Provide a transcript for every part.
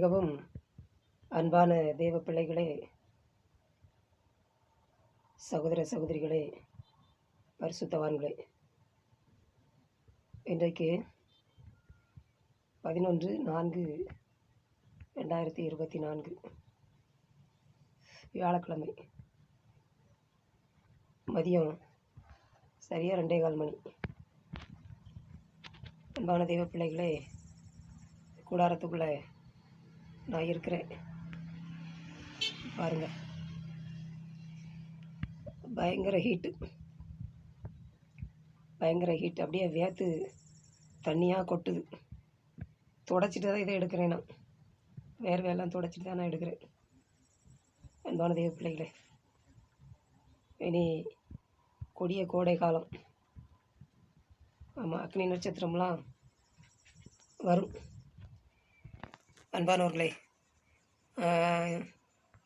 மிகவும் அன்பான தேவ பிள்ளைகளே சகோதர சகோதரிகளே பரிசுத்தவான்களே. இன்றைக்கு பதினொன்று நான்கு ரெண்டாயிரத்தி இருபத்தி நான்கு வியாழக்கிழமை. மதியம் சரியாக ரெண்டே கால் மணி. அன்பான தெய்வ பிள்ளைகளே கூடாரத்துக்குள்ளே நான் இருக்கிறேன். பாருங்க. பயங்கர ஹீட்டு பயங்கர ஹீட் அப்படியே வேத்து தண்ணியாக கொட்டுது. துடைச்சிட்டு தான் இதை எடுக்கிறேன் நான். வேர்வையெல்லாம் துடைச்சிட்டு தான் நான் எடுக்கிறேன். அன்பான தெய்வ பிள்ளைகளே இனி கொடிய கோடை காலம். ஆமாம் அக்னி நட்சத்திரம்லாம் வரும். அன்பானவர்களே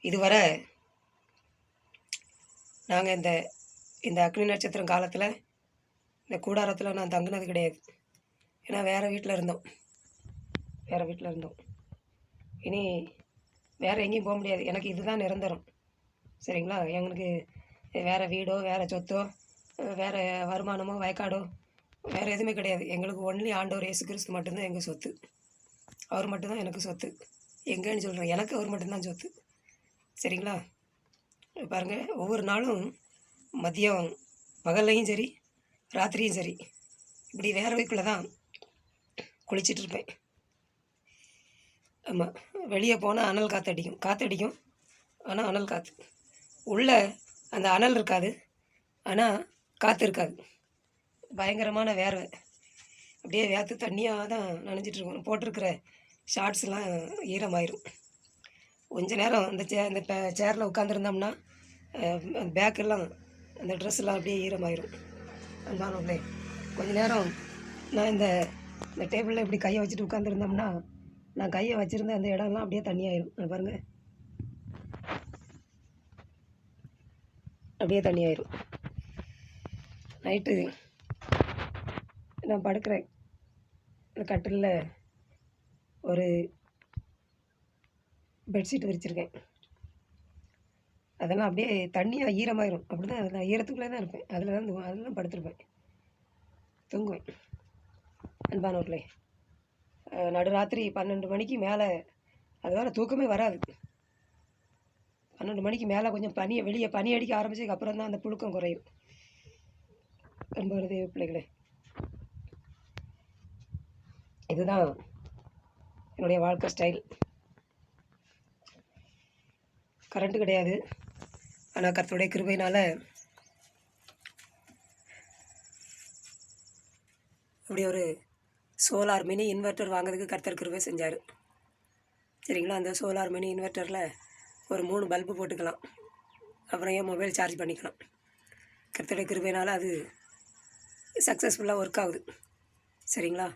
இதுவரை நாங்கள் இந்த இந்த அக்னி நட்சத்திரம் காலத்தில் இந்த கூடாரத்தில் நான் தங்குனது கிடையாது. ஏன்னா வேறு வீட்டில் இருந்தோம். வேறு வீட்டில் இருந்தோம். இனி வேறு எங்கேயும் போக முடியாது. எனக்கு இதுதான் நிரந்தரம். சரிங்களா? எங்களுக்கு வேறு வீடோ வேறு சொத்தோ வேறு வருமானமோ வயக்காடோ வேறு எதுவுமே கிடையாது. எங்களுக்கு ஒன்லி ஆண்டவர் இயேசு கிறிஸ்து மட்டும்தான் எங்கள் சொத்து. அவர் மட்டும்தான் எனக்கு சொத்து. எங்கேன்னு சொல்கிறேன் எனக்கு அவர் மட்டும்தான் சொத்து. சரிங்களா? பாருங்கள் ஒவ்வொரு நாளும் மதியம் பகல்லையும் சரி ராத்திரியும் சரி இப்படி வேர்வைக்குள்ளே தான் குளிச்சிட்டு இருப்பேன். ஆமாம் வெளியே போனால் அனல் காற்று அடிக்கும். காற்று அடிக்கும். ஆனால் அனல் காற்று உள்ளே அந்த அனல் இருக்காது. ஆனால் காற்று இருக்காது. பயங்கரமான வேர்வை. அப்படியே வேர்த்து தண்ணியாக தான் நனைஞ்சிட்டு இருக்கும். போட்டிருக்கிற ஷார்ட்ஸ்லாம் ஈரமாயிரும். கொஞ்ச நேரம் அந்த சே அந்த சேரில் உட்காந்துருந்தோம்னா பேக்கெல்லாம் அந்த ட்ரெஸ்லாம் அப்படியே ஈரமாயிரும். அன்பானவங்களே கொஞ்ச நேரம் நான் இந்த இந்த டேபிளில் இப்படி கையை வச்சுட்டு உட்காந்துருந்தோம்னா நான் கையை வச்சுருந்த அந்த இடம்லாம் அப்படியே தண்ணியாயிரும். பாருங்கள் அப்படியே தண்ணியாயிரும். நைட்டு நான் படுக்கிறேன். இந்த கட்டிலில் ஒரு பெட்ஷீட் விரிச்சிருக்கேன் அதெல்லாம் அப்படியே தண்ணியாக ஈரமாயிரும். அப்படி தான் நான் ஈரத்துக்குள்ளே தான் இருப்பேன். அதில் தான் அதில் தான் படுத்துருப்பேன். தூங்குவேன். அன்பானவர்களே நடுராத்திரி பன்னெண்டு மணிக்கு மேலே அது வேறு தூக்கமே வராது. பன்னெண்டு மணிக்கு மேலே கொஞ்சம் பனியை வெளியே பனி அடிக்க ஆரம்பிச்சதுக்கு அப்புறம் தான் அந்த புழுக்கம் குறையும். ரொம்ப தேவ பிள்ளைகளே இதுதான் என்னுடைய வாழ்க்கை ஸ்டைல். கரண்ட்டு கிடையாது. ஆனால் கர்த்தருடைய கிருபையினால் அப்படி ஒரு சோலார் மினி இன்வெர்ட்டர் வாங்கிறதுக்கு கர்த்தர் கிருபை செஞ்சார். சரிங்களா? அந்த சோலார் மினி இன்வெர்ட்டரில் ஒரு மூணு பல்பு போட்டுக்கலாம். அப்புறம் ஏன் மொபைல் சார்ஜ் பண்ணிக்கலாம். கர்த்தருடைய கிருபையினால் அது சக்ஸஸ்ஃபுல்லாக ஒர்க் ஆகுது. சரிங்களா?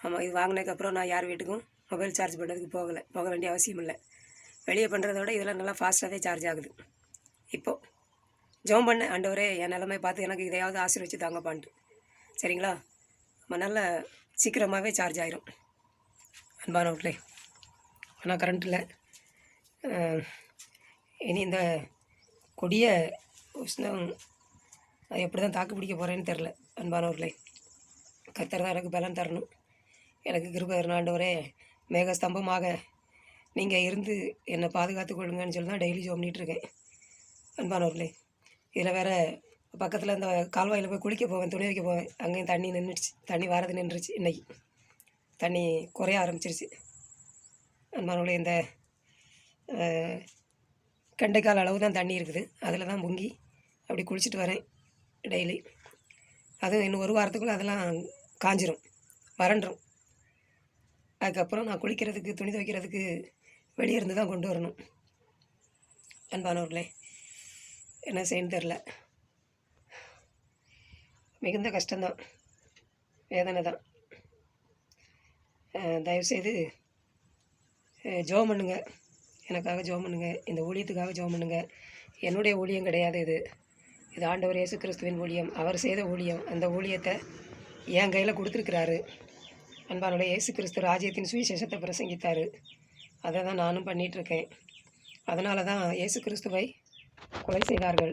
ஆமாம் இது வாங்கினதுக்கப்புறம் நான் யார் வீட்டுக்கும் மொபைல் சார்ஜ் பண்ணுறதுக்கு போகலை. போக வேண்டிய அவசியம் இல்லை. வெளியே பண்ணுறத விட இதெல்லாம் நல்லா ஃபாஸ்ட்டாகவே சார்ஜ் ஆகுது. இப்போது ஜோம் பண்ண ஆண்டவரே என் நிலமை பார்த்து எனக்கு இதையாவது ஆசீர்வச்சு தாங்கப்பான்ட்டு. சரிங்களா? நம்ம நல்லா சீக்கிரமாகவே சார்ஜ் ஆயிரும். அன்பானவர்களே ஆனால் கரண்ட் இல்லை இனி இந்த கொடிய உஷ்ணம் அது எப்படி தான் தாக்கு பிடிக்க போகிறேன்னு தெரில அன்பானவர்களே. கத்தர் தான் எனக்கு பலன் தரணும். எனக்கு கிருபை தரணும் ஆண்டவரே. மேகஸ்தம்பமாக நீங்கள் இருந்து என்னை பாதுகாத்து கொள்ளுங்கன்னு சொல்லி தான் டெய்லி ஜோம் இருக்கேன் அன்பானவர்களே இதில் வேறு பக்கத்தில் இந்த கால்வாயில் போய் குளிக்க போவேன் துணி வைக்க போவேன். அங்கேயும் தண்ணி நின்றுச்சு தண்ணி வரது நின்றுச்சு இன்றைக்கி தண்ணி குறைய ஆரம்பிச்சிருச்சு. அன்பானவர்களே இந்த கண்டைக்கால் அளவு தான் தண்ணி இருக்குது. அதில் தான் பொங்கி அப்படி குளிச்சுட்டு வரேன் டெய்லி அதுவும் இன்னும் ஒரு வாரத்துக்குள்ளே அதெல்லாம் காஞ்சிரும் வறண்டுரும். அதுக்கப்புறம் நான் குளிக்கிறதுக்கு துணி துவைக்கிறதுக்கு வெளியே இருந்து தான் கொண்டு வரணும். அன்பானவர்களே என்ன செய்யணும் தெரில மிகுந்த கஷ்டம்தான். வேதனை தான். தயவுசெய்து ஜோம் ஜெபம் பண்ணுங்க. எனக்காக ஜெபம் பண்ணுங்க. இந்த ஊழியத்துக்காக ஜோம் பண்ணுங்க. என்னுடைய ஊழியம் கிடையாது இது. இது ஆண்டவர் இயேசு கிறிஸ்துவின் ஊழியம். அவர் செய்த ஊழியம். அந்த ஊழியத்தை என் கையில் கொடுத்துருக்கிறாரு. அன்பானுடைய இயேசு கிறிஸ்து ராஜ்யத்தின் சுவிசேஷத்தை பிரசங்கித்தார். அதை தான் நானும் பண்ணிகிட்ருக்கேன் அதனால தான் இயேசு கிறிஸ்துவை கொலை செய்தார்கள்.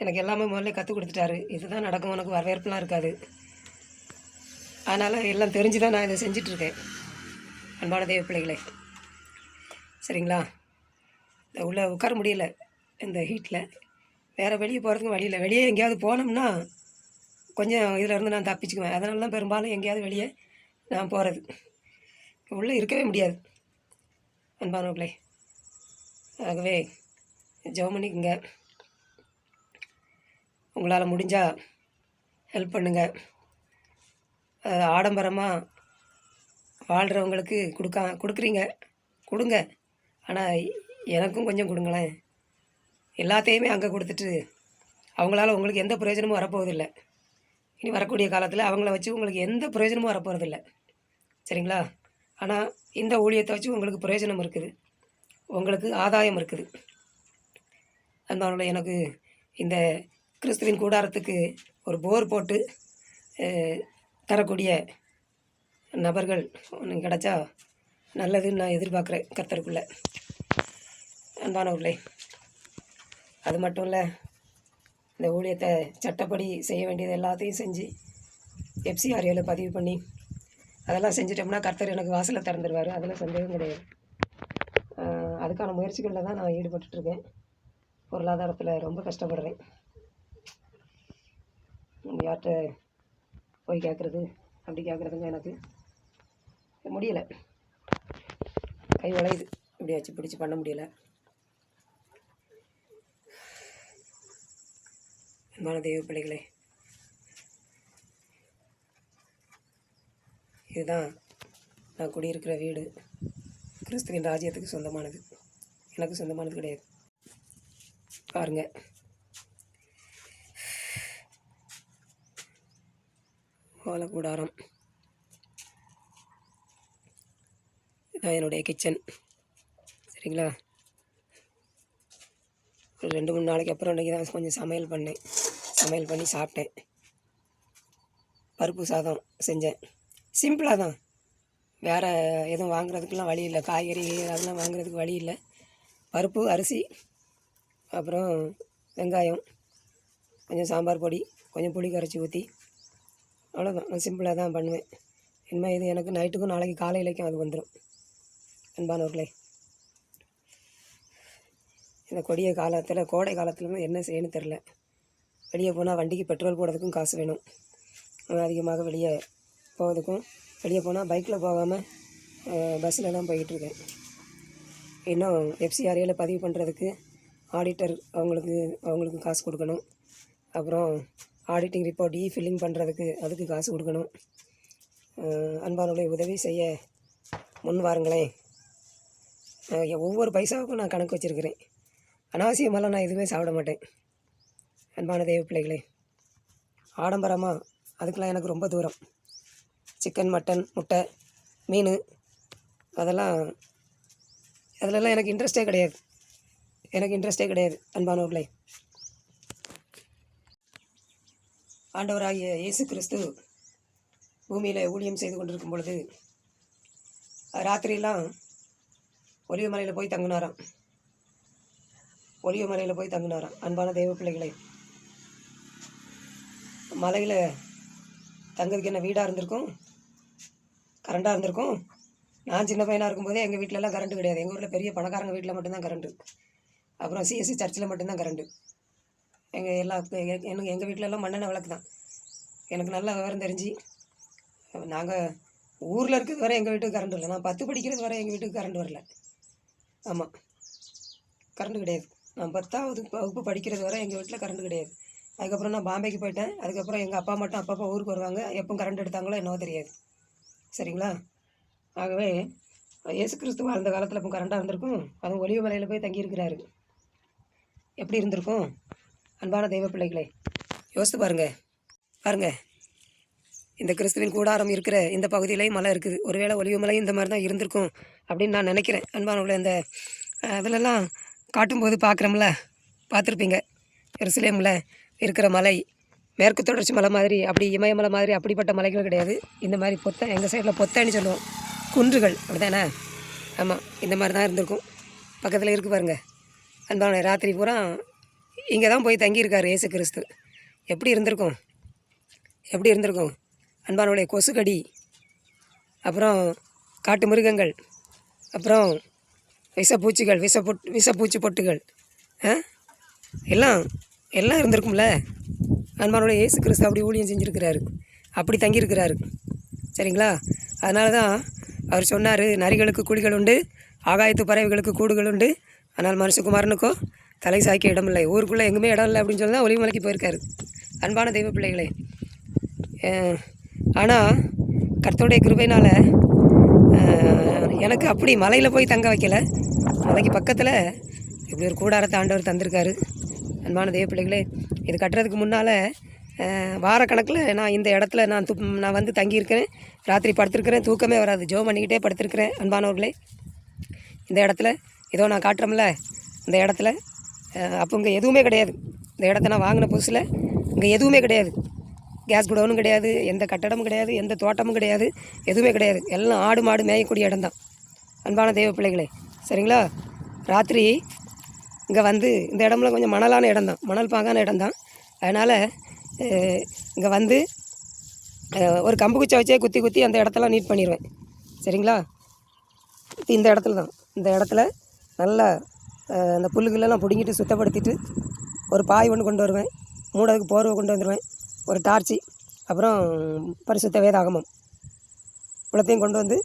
எனக்கு எல்லாமே முதல்ல கற்றுக் கொடுத்துட்டாரு. இதுதான் நடக்கும் உனக்கு வரவேற்புலாம் இருக்காது. அதனால் எல்லாம் தெரிஞ்சு தான் நான் இதை செஞ்சிட்ருக்கேன் அன்பான தேவ பிள்ளைகளே. சரிங்களா? இந்த உள்ளே உட்கார முடியல இந்த ஹீட்டில் வேறு வெளியே போகிறதுக்கும் வழியில் வெளியே எங்கேயாவது போனோம்னா கொஞ்சம் இதில் இருந்து நான் தப்பிச்சுக்குவேன். அதனால தான் பெரும்பாலும் எங்கேயாவது வெளியே நான் போகிறது உள்ளே இருக்கவே முடியாது. அன்பானவர்களே ஆகவே ஜெபம் உங்களால் முடிஞ்சால் ஹெல்ப் பண்ணுங்கள் அதாவது ஆடம்பரமாக வாழ்கிறவங்களுக்கு கொடுக்கா கொடுக்குறீங்க. கொடுங்க. ஆனால் எனக்கும் கொஞ்சம் கொடுங்களேன். எல்லாத்தையுமே அங்கே கொடுத்துட்டு அவங்களால உங்களுக்கு எந்த பிரயோஜனமும் வரப்போவதில்லை. இனி வரக்கூடிய காலத்தில் அவங்கள வச்சு உங்களுக்கு எந்த பிரயோஜனமும் வரப்போகிறதில்ல சரிங்களா? ஆனால் இந்த ஊழியத்தை வச்சு உங்களுக்கு பிரயோஜனம் இருக்குது. உங்களுக்கு ஆதாயம் இருக்குது. அதனால எனக்கு இந்த கிறிஸ்துவின் கூடாரத்துக்கு ஒரு போர் போட்டு தரக்கூடிய நபர்கள் ஒன்று கிடச்சா நல்லதுன்னு நான் எதிர்பார்க்குறேன் கர்த்தருக்குள்ளே. அன்பானவர்களே அது மட்டும் இல்லை இந்த ஊழியத்தை சட்டப்படி செய்ய வேண்டியது எல்லாத்தையும் செஞ்சு எஃப்சிஆர்ஏல பதிவு பண்ணி அதெல்லாம் செஞ்சிட்டோம்னா கர்த்தர் எனக்கு வாசலை திறந்துருவார். அதில் சந்தேகம் கிடையாது. அதுக்கான முயற்சிகளில் தான் நான் ஈடுபட்டுட்ருக்கேன். பொருளாதாரத்தில் ரொம்ப கஷ்டப்படுறேன். யார்கிட்ட போய் கேட்குறது அப்படி கேட்குறதுங்க எனக்கு முடியலை. கை வளையுது. இப்படி வச்சு பிடிச்சி பண்ண முடியலை. அன்பான தெய்வ பிள்ளைகளே. இதுதான் நான் குடியிருக்கிற வீடு. கிறிஸ்துவின் ராஜ்யத்துக்கு சொந்தமானது. எனக்கு சொந்தமானது கிடையாது. பாருங்க. ஓலக்கூடாரம் இதான் என்னுடைய கிச்சன். சரிங்களா? ஒரு ரெண்டு மூணு நாளைக்கு அப்புறம் இன்றைக்கி தான் கொஞ்சம் சமையல் பண்ணேன். சமையல் பண்ணி சாப்பிட்டேன். பருப்பு சாதம் செஞ்சேன். சிம்பிளாக தான். வேறு எதுவும் வாங்குறதுக்கெலாம் வழி இல்லை. காய்கறி அதெல்லாம் வாங்குறதுக்கு வழி இல்லை. பருப்பு அரிசி அப்புறம் வெங்காயம் கொஞ்சம் சாம்பார் பொடி கொஞ்சம் புளி கரைச்சி ஊற்றி அவ்வளோதான் நான் சிம்பிளாக தான் பண்ணுவேன். இனிமேல் இது எனக்கு நைட்டுக்கும் நாளைக்கு காலையிலைக்கும் அது வந்துடும் அன்பானவர்களே. இந்த கொடிய காலத்தில் கோடை காலத்தில் என்ன செய்யணும்னு தெரில வெளியே போனால் வண்டிக்கு பெட்ரோல் போடுறதுக்கும் காசு வேணும். அதிகமாக வெளியே போகிறதுக்கும் வெளியே போனால் பைக்கில் போகாமல் பஸ்ஸில் தான் போய்கிட்டுருக்கேன் இன்னும் எஃப்சிஆர்ஏல பதிவு பண்ணுறதுக்கு ஆடிட்டர் அவங்களுக்கு அவங்களுக்கு காசு கொடுக்கணும். அப்புறம் ஆடிட்டிங் ரிப்போர்ட் இ ஃபில்லிங் பண்ணுறதுக்கு அதுக்கு காசு கொடுக்கணும். அஹ் அன்பானவர்களை உதவி செய்ய முன் வாருங்களேன் ஒவ்வொரு பைசாவுக்கும் நான் கணக்கு வச்சுருக்கிறேன். அனாவசியமெல்லாம் நான் எதுவுமே சாப்பிட மாட்டேன். அன்பான தெய்வ பிள்ளைகளே ஆடம்பரமாக அதுக்கெலாம் எனக்கு ரொம்ப தூரம். சிக்கன் மட்டன் முட்டை மீன் அதெல்லாம் அதிலெல்லாம் எனக்கு இன்ட்ரெஸ்டே கிடையாது. எனக்கு இன்ட்ரெஸ்டே கிடையாது அன்பானவர்களே ஆண்டவராகிய இயேசு கிறிஸ்து பூமியில் ஊழியம் செய்து கொண்டிருக்கும் பொழுது ராத்திரியெல்லாம் ஒலிவு மலையில் போய் தங்கினாராம். ஒலிவு மலையில் போய் தங்கினாராம் அன்பான தெய்வ பிள்ளைகளை. மலையில் தங்கிறதுக்கு என்ன வீடாக இருந்திருக்கும்? கரண்டாக இருந்திருக்கும்? நான் சின்ன பையனாக இருக்கும்போதே எங்கள் வீட்டிலலாம் கரண்ட் கிடையாது. எங்கள் ஊரில் பெரிய பணக்காரங்க வீட்டில் மட்டும்தான் கரண்ட்டு அப்புறம் சிஎஸ்சி சர்ச்சில் மட்டும்தான் கரண்ட்டு எங்கள் எல்லா எனக்கு எங்கள் வீட்டிலலாம் மண்ணெண்ணெய் விளக்கு தான் எனக்கு நல்லா விவரம் தெரிஞ்சு நாங்கள் ஊரில் இருக்கிறது வரை எங்கள் வீட்டுக்கு கரண்ட் வரல. நான் பத்து படிக்கிறது வரை எங்கள் வீட்டுக்கு கரண்ட் வரல. ஆமாம் கரண்ட் கிடையாது. நான் பத்தாவது வகுப்பு படிக்கிறது வரை எங்கள் வீட்டில் கரண்ட் கிடையாது. அதுக்கப்புறம் நான் பாம்பேக்கு போயிட்டேன். அதுக்கப்புறம் எங்கள் அப்பா மட்டும் அப்பப்போ ஊருக்கு வருவாங்க. எப்போ கரண்ட் எடுத்தாங்களோ என்னவோ தெரியாது. சரிங்களா? ஆகவே இயேசு கிறிஸ்து வாழ்ந்த காலத்தில் இப்போ கரண்டாக இருந்திருக்கும். அதுவும் ஒளிவு மலையில் போய் தங்கியிருக்கிறாரு. எப்படி இருந்திருக்கும்? அன்பான தெய்வ பிள்ளைகளே யோசித்து பாருங்கள் பாருங்கள் இந்த கிறிஸ்துவின் கூடாரம் இருக்கிற இந்த பகுதியிலையும் மலை இருக்குது. ஒருவேளை ஒளிவு மலை இந்த மாதிரி தான் இருந்திருக்கும் அப்படின்னு நான் நினைக்கிறேன். அன்பானவர்களே இந்த அஹ், அதிலெல்லாம் காட்டும்போது பார்க்குறோம்ல. பார்த்துருப்பீங்க. எருசலேமில் இருக்கிற மலை மேற்கு தொடர்ச்சி மலை மாதிரி அப்படி இமயமலை மாதிரி அப்படிப்பட்ட மலைகள் கிடையாது. இந்த மாதிரி பொத்தை எங்கள் சைடில் பொத்தைன்னு சொல்லுவோம். குன்றுகள் அப்படிதானே ஆமாம் இந்த மாதிரி தான் இருந்திருக்கும். பக்கத்தில் இருக்கு பாருங்கள் அன்பான ராத்திரி பூரா இங்கே தான் போய் தங்கியிருக்கார் இயேசு கிறிஸ்து. எப்படி இருந்திருக்கும்? எப்படி இருந்திருக்கும்? அன்பானுடைய கொசுக்கடி அப்புறம் காட்டு மிருகங்கள் அப்புறம் விஷப்பூச்சிகள் விஷப்பொட் விஷப்பூச்சி பொட்டுகள் ஆ? எல்லாம் எல்லாம் இருந்திருக்கும்ல. அன்பானுடைய இயேசு கிறிஸ்து அப்படி ஊழியம் செஞ்சுருக்கிறாரு. அப்படி தங்கியிருக்கிறாரு. சரிங்களா? அதனால தான் அவர் சொன்னார் நரிகளுக்கு குழிகள் உண்டு ஆகாயத்து பறவைகளுக்கு கூடுகள் உண்டு. ஆனால் மனுஷகுமாரனுக்கோ தலை சாய்க்க இடம் இல்லை. ஊருக்குள்ளே எங்குமே இடம் இல்லை அப்படின்னு சொல்லி தான் ஒளிமலைக்கு போயிருக்காரு. அன்பான தெய்வ பிள்ளைகளே. ஆனால் கர்த்தோடைய கிருபையினால் எனக்கு அப்படி மலையில் போய் தங்க வைக்கல. மலைக்கு பக்கத்தில் இப்படி ஒரு கூடாரத்தை ஆண்டவர் தந்திருக்காரு. அன்பான தேவ பிள்ளைகளே இது கட்டுறதுக்கு முன்னால் வாரக்கணக்கில் நான் இந்த இடத்துல நான் துப் நான் வந்து தங்கியிருக்கிறேன். ராத்திரி படுத்திருக்கிறேன் தூக்கமே வராது. ஜோ பண்ணிக்கிட்டே படுத்திருக்கிறேன் அன்பானவர்களே. இந்த இடத்துல ஏதோ நான் காட்டுறோம்ல இந்த இடத்துல அப்போ இங்கே எதுவுமே கிடையாது. இந்த இடத்த நான் வாங்கின புதுசில் இங்கே எதுவுமே கிடையாது. கேஸ் குடோனும் கிடையாது எந்த கட்டடமும் கிடையாது எந்த தோட்டமும் கிடையாது எதுவுமே கிடையாது. எல்லாம் ஆடு மாடு மேயக்கூடிய இடம்தான். அன்பான தெய்வ பிள்ளைகளே சரிங்களா? ராத்திரி இங்கே வந்து இந்த இடம்லாம் கொஞ்சம் மணலான இடம்தான். மணல் பாங்கான இடம்தான். அதனால் இங்கே வந்து ஒரு கம்பு குச்சை வச்சே குத்தி குத்தி அந்த இடத்தெல்லாம் நீட் பண்ணிடுவேன் சரிங்களா? இந்த இடத்துல தான் இந்த இடத்துல நல்லா அந்த புல்லுகளெல்லாம் பிடுங்கிட்டு சுத்தப்படுத்திட்டு ஒரு பாய் ஒன்று கொண்டு வருவேன். மூடதுக்கு போர்வை கொண்டு வந்துடுவேன் ஒரு டார்ச்சி அப்புறம் பரிசுத்த வேதாகமம். இவ்வளோத்தையும் கொண்டு வந்து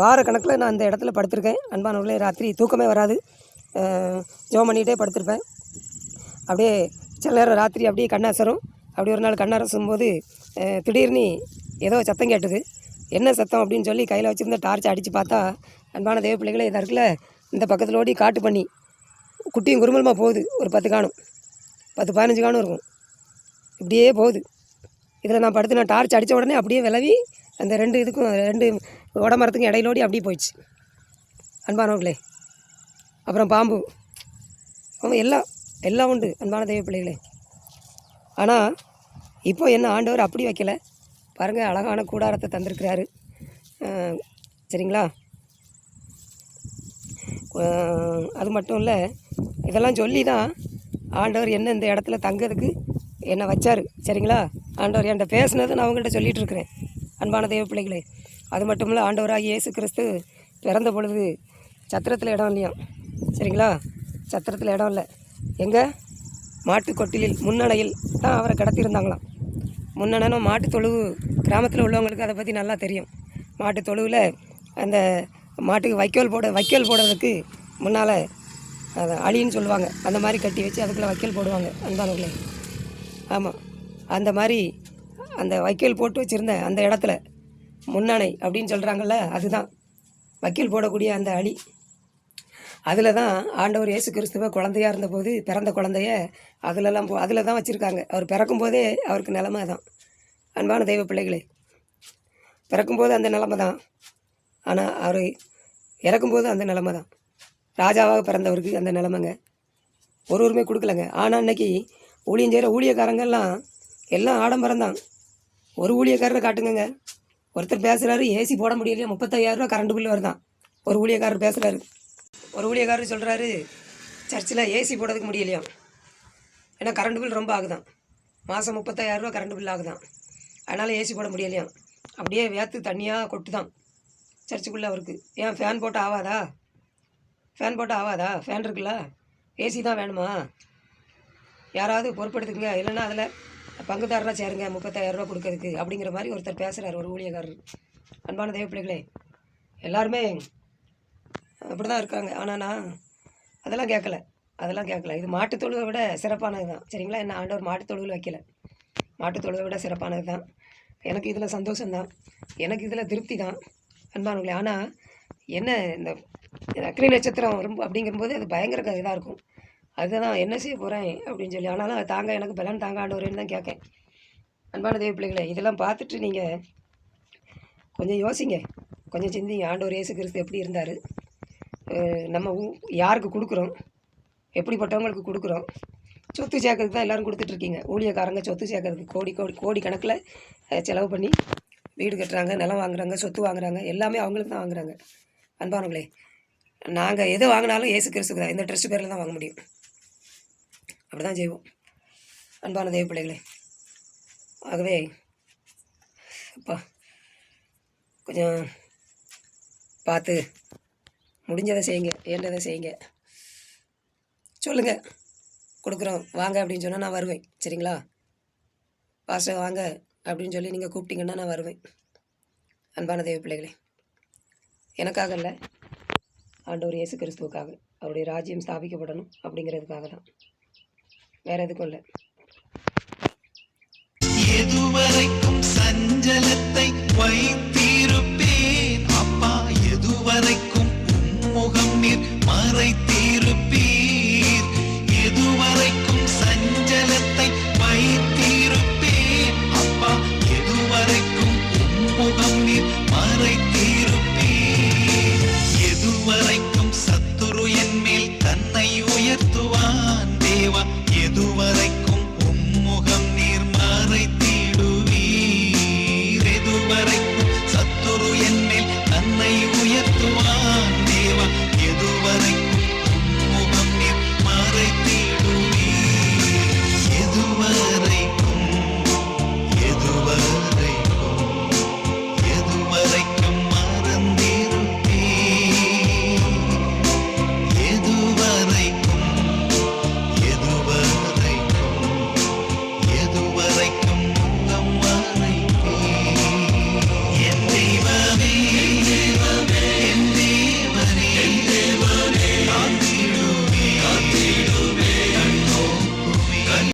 வார கணக்கில் நான் அந்த இடத்துல படுத்திருக்கேன். அன்பானவர்களே ராத்திரி தூக்கமே வராது. ஜோம் பண்ணிகிட்டே படுத்திருப்பேன். அப்படியே சில நேரம் ராத்திரி அப்படியே கண்ணாசரும் அப்படி ஒரு நாள் கண்ணரசும் போது திடீர்னு ஏதோ சத்தம் கேட்டது. என்ன சத்தம்? அப்படின்னு சொல்லி கையில் வச்சுருந்த டார்ச் அடித்து பார்த்தா அன்பான தேவ பிள்ளைகளே இதாக இருக்குல்ல இந்த பக்கத்தில் ஓடி காட்டு பண்ணி குட்டியும் குறுமலமாக போகுது. ஒரு பத்து காணும். பத்து பதினஞ்சு காணும் இருக்கும். இப்படியே போகுது. இதில் நான் படுத்து நான் டார்ச் அடித்த உடனே அப்படியே விளவி அந்த ரெண்டு இதுக்கும் ரெண்டு உடம்பரத்துக்கும் இடையிலோடி அப்படியே போயிடுச்சு. அன்பானவர்களே. அப்புறம் பாம்பு. எல்லாம் எல்லாம் உண்டு அன்பான தெய்வ பிள்ளைகளே. ஆனால் இப்போ என்ன ஆண்டவர் அப்படி வைக்கல. பாருங்கள் அழகான கூடாரத்தை தந்திருக்கிறாரு. சரிங்களா? அது மட்டும் இல்லை இதெல்லாம் சொல்லி தான் ஆண்டவர் என்ன இந்த இடத்துல தங்கிறதுக்கு என்னை வச்சார். சரிங்களா? ஆண்டவர் என்கிட்ட பேசுனதை நான் அவங்கள்ட்ட சொல்லிகிட்டு இருக்கிறேன் அன்பான தெய்வ பிள்ளைகளே. அது மட்டும் இல்லை ஆண்டவராக இயேசு கிறிஸ்து பிறந்த பொழுது சத்திரத்தில் இடம் இல்லையா சரிங்களா? சத்திரத்தில் இடம் இல்லை. எங்கே? மாட்டு கொட்டிலில் முன்னணையில் தான் அவரை கடத்தியிருந்தாங்களாம். முன்னணும் மாட்டு தொழுவு கிராமத்தில் உள்ளவங்களுக்கு அதை பற்றி நல்லா தெரியும். மாட்டு தொழுவில் அந்த மாட்டுக்கு வைக்கோல் போட வைக்கோல் போடுறதுக்கு முன்னால் அதை அழின்னு சொல்லுவாங்க. அந்த மாதிரி கட்டி வச்சு அதுக்குள்ளே வைக்கோல் போடுவாங்க அன்பானவர்களே. ஆமாம் அந்த மாதிரி அந்த வைக்கோல் போட்டு வச்சுருந்த அந்த இடத்துல முன்னணை அப்படின்னு சொல்கிறாங்கல்ல அதுதான். வைக்கோல் போடக்கூடிய அந்த அழி. அதில் தான் ஆண்டவர் இயேசு கிறிஸ்துவ குழந்தையா இருந்தபோது பிறந்த குழந்தைய அதிலெல்லாம் போ அதில் தான் வச்சுருக்காங்க. அவர் பிறக்கும்போதே அவருக்கு நிலமை தான் அன்பான தெய்வ பிள்ளைகளே பிறக்கும்போது அந்த நிலமை தான் ஆனால் அவர் இறக்கும்போது அந்த நிலமை தான் ராஜாவாக பிறந்தவருக்கு அந்த நிலமைங்க. ஒரு ஒருமே கொடுக்கலங்க. ஆனால் அன்னைக்கு ஊழியம் செய்கிற ஊழியக்காரங்கெல்லாம் எல்லாம் ஆடம்பரம் தான் ஒரு ஊழியக்காரரை காட்டுங்கங்க. ஒருத்தர் பேசுகிறாரு ஏசி போட முடியலையா முப்பத்தையாயிரரூவா கரண்ட் பில் வருதான். ஒரு ஊழியக்காரர் பேசுகிறாரு ஒரு ஊழியக்காரர் சொல்கிறாரு சர்ச்சில் ஏசி போடுறதுக்கு முடியலையா ஏன்னா கரண்ட் பில் ரொம்ப ஆகுதான் மாதம் முப்பத்தாயிரரூவா கரண்ட் பில் ஆகுதான் அதனால் ஏசி போட முடியலையாம் அப்படியே வேத்து தண்ணியாக கொட்டுதான் சர்ச்சுக்குள்ளே அவருக்கு ஏன் ஃபேன் போட்டு ஆகாதா ஃபேன் போட்டு ஆகாதா ஃபேன் இருக்குல்ல. ஏசி தான் வேணுமா? யாராவது பொறுப்படுத்துங்க இல்லைன்னா அதில் பங்குதாரராக சேருங்க முப்பத்தாயிரரூவா கொடுக்கறதுக்கு. அப்படிங்கிற மாதிரி ஒருத்தர் பேசுகிறார் ஒரு ஊழியக்காரர். அன்பான தெய்வ பிள்ளைகளே எல்லாருமே அப்படி தான் இருக்காங்க. ஆனால் நான் அதெல்லாம் கேட்கல அதெல்லாம் கேட்கல இது மாட்டுத் தொழுவை விட சிறப்பானது தான். சரிங்களா? என்ன ஆண்டவர் மாட்டுத் தொழுவில் வைக்கல. மாட்டுத் தொழுவை விட சிறப்பானது தான். எனக்கு இதில் சந்தோஷம்தான் எனக்கு இதில் திருப்தி தான். அன்பானவங்களே ஆனால் என்ன இந்த அக்னி நட்சத்திரம் ரொம்ப அப்படிங்கும்போது அது பயங்கர இதாக இருக்கும். அதுதான் என்ன செய்ய போகிறேன் அப்படின்னு சொல்லி. ஆனாலும் அது தாங்க எனக்கு பலன் தாங்க ஆண்டவரேன்னு தான் கேட்கேன் அன்பான தேவி பிள்ளைகளை இதெல்லாம் பார்த்துட்டு நீங்கள் கொஞ்சம் யோசிங்க. கொஞ்சம் சிந்திங்க. ஆண்டவர் இயேசு கிறிஸ்து எப்படி இருந்தார்? நம்ம ஊ- யாருக்கு கொடுக்குறோம்? எப்படிப்பட்டவங்களுக்கு கொடுக்குறோம்? சொத்து சேர்க்கறதுக்கு தான் எல்லோரும் கொடுத்துட்ருக்கீங்க. ஊழியக்காரங்க சொத்து சேர்க்கறதுக்கு கோடி கோடி கோடி கணக்கில் செலவு பண்ணி வீடு கட்டுறாங்க நிலம் வாங்குறாங்க சொத்து வாங்குறாங்க எல்லாமே அவங்களுக்கு தான் வாங்குறாங்க. அன்பானவங்களே நாங்கள் எது வாங்கினாலும் ஏசு கிறிஸ்துக்கு தான். இந்த ட்ரெஸ்ட் பேரில் தான் வாங்க முடியும். அப்படி தான் செய்வோம். அன்பான தேவ பிள்ளைகளே ஆகவே அப்பா கொஞ்சம் பார்த்து முடிஞ்சதை செய்யுங்க வேண்டதை செய்யுங்க. சொல்லுங்கள் கொடுக்குறோம். வாங்க அப்படின்னு சொன்னால் நான் வருவேன். சரிங்களா? பாஸ்டர் வாங்க அப்படின்னு சொல்லி நீங்கள் கூப்பிட்டிங்கன்னா நான் வருவேன். அன்பான தெய்வ பிள்ளைகளே எனக்காக இல்லை. ஆண்டவர் இயேசு கிறிஸ்துவுக்காக. அவருடைய ராஜ்யம் ஸ்தாபிக்கப்படணும் அப்படிங்கிறதுக்காக தான். வேற எதுக்கும் இல்லை. எதுவரைக்கும் சஞ்சலத்தை வைத்து